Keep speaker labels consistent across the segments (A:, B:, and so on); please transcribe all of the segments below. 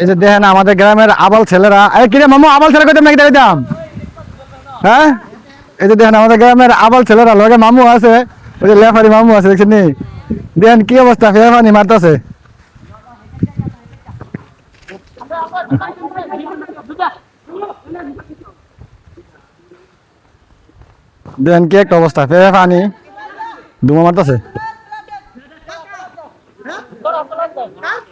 A: এই যে দেখেন আমাদের গ্রামের আবাল ছেলেরা। এই কিরে মামু, আবাল ছেলে কইতাম নাকি দাঁড়াইতাম? হ্যাঁ? এই যে দেখেন আমাদের গ্রামের আবাল ছেলেরা, লগে মামু আছে, ওই যে লেফারি মামু আছে, দেখছেন নি? দেখেন কি অবস্থা ফের পানি মারতাছে। দেখেন কি একটা অবস্থা ফের পানি ধুমা মারতাছে।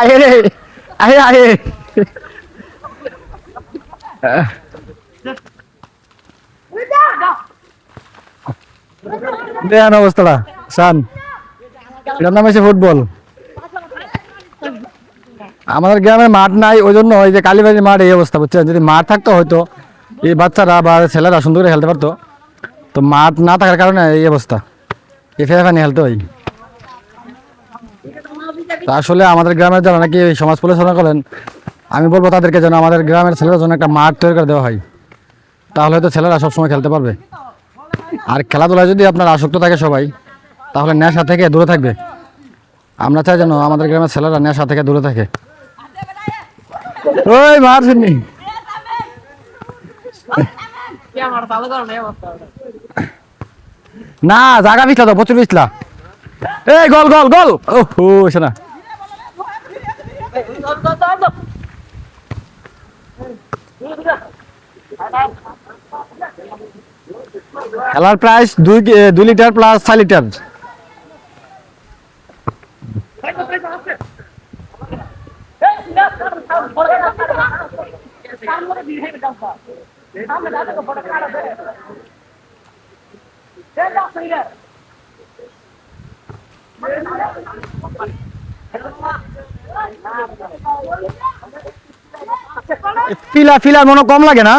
A: আয়ে রে, আয়ে আয়ে। দেখেন অবস্থাটা, শান। এটার নাম ফুটবল। আমাদের গ্রামের মাঠ নাই ওই জন্য ওই যে কালীবাড়ির মাঠ এই অবস্থা, বুঝছেন? যদি মাঠ থাকতো হয়তো, এই বাচ্চারা বা ছেলেরা সুন্দর করে খেলতে পারতো। তো মাঠ না থাকার কারণে এই অবস্থা। এই ফেরা ফানি খেলতে হয়। আসলে আমাদের গ্রামের যারা নাকি সমাজ পরিচালনা করেন, আমি বলব তাদেরকে যেন আমাদের গ্রামের ছেলেদের জন্য একটা মাঠ তৈরি করে দেওয়া হয়। তাহলে হয়তো ছেলেরা সবসময় খেলতে পারবে। আর খেলাধুলায় যদি আপনার আসক্ত থাকে সবাই, তাহলে নেশা থেকে দূরে থাকবে। আমরা চাই যেন আমাদের গ্রামের ছেলেরা নেশা থেকে দূরে থাকে। ওই মারছেননি না জায়গা বিছলা তো, প্রচুর বিছলা এই, গল গল গল। ও হো না খেলার প্রাইস দুই দুই লিটার প্লাস ছয় লিটার ফিলা ফিলা, মনে কম লাগে না?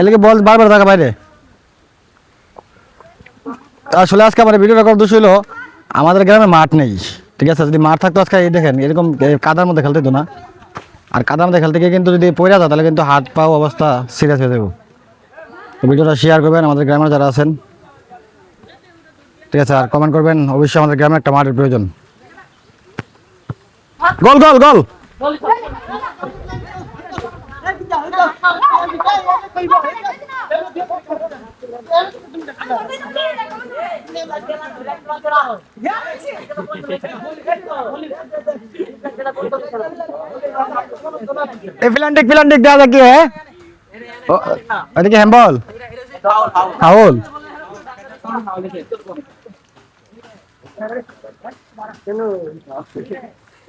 A: এলাকে বল, বারবার থাকা বাইরে। আসলে আজকে আমার ভিডিও রেকর্ড দোষ আমাদের গ্রামে মাঠ নেই, ঠিক আছে? যদি মাঠ থাকতো আজকে, এই দেখেন, এরকম কাদার মধ্যে খেলতে না। আর কাদার মধ্যে খেলতে গিয়ে কিন্তু যদি পড়ে যায়, তাহলে কিন্তু হাত, পাও অবস্থা সিরিয়াস হয়ে যাবে ভিডিওটা শেয়ার করবেন, আমাদের গ্রামের যারা আছেন। ঠিক আছে, আর কমেন্ট করবেন, অবশ্যই আমাদের গ্রামে একটা মাঠের প্রয়োজন। গোল গোল গোল। এই প্লান্টিক প্লান্টিক দেওয়া যায় কি হ্যাঁ। ও, ওদিকে হ্যাম্বল হাউল